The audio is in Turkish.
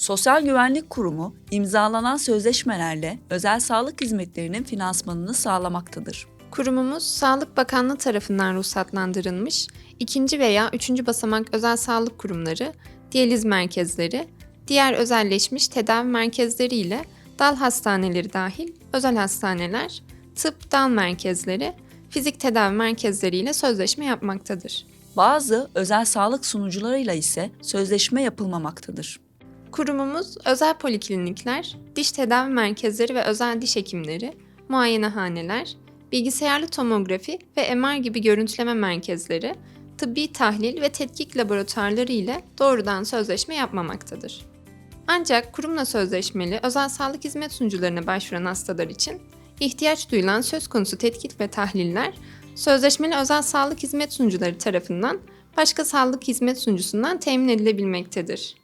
Sosyal Güvenlik Kurumu imzalanan sözleşmelerle özel sağlık hizmetlerinin finansmanını sağlamaktadır. Kurumumuz Sağlık Bakanlığı tarafından ruhsatlandırılmış ikinci veya üçüncü basamak özel sağlık kurumları, diyaliz merkezleri, diğer özelleşmiş tedavi merkezleri ile dal hastaneleri dahil özel hastaneler, tıp dal merkezleri, fizik tedavi merkezleri ile sözleşme yapmaktadır. Bazı özel sağlık sunucularıyla ise sözleşme yapılmamaktadır. Kurumumuz özel poliklinikler, diş tedavi merkezleri ve özel diş hekimleri, muayenehaneler, bilgisayarlı tomografi ve MR gibi görüntüleme merkezleri, tıbbi tahlil ve tetkik laboratuvarları ile doğrudan sözleşme yapmamaktadır. Ancak kurumla sözleşmeli özel sağlık hizmet sunucularına başvuran hastalar için ihtiyaç duyulan söz konusu tetkik ve tahliller sözleşmeli özel sağlık hizmet sunucuları tarafından başka sağlık hizmet sunucusundan temin edilebilmektedir.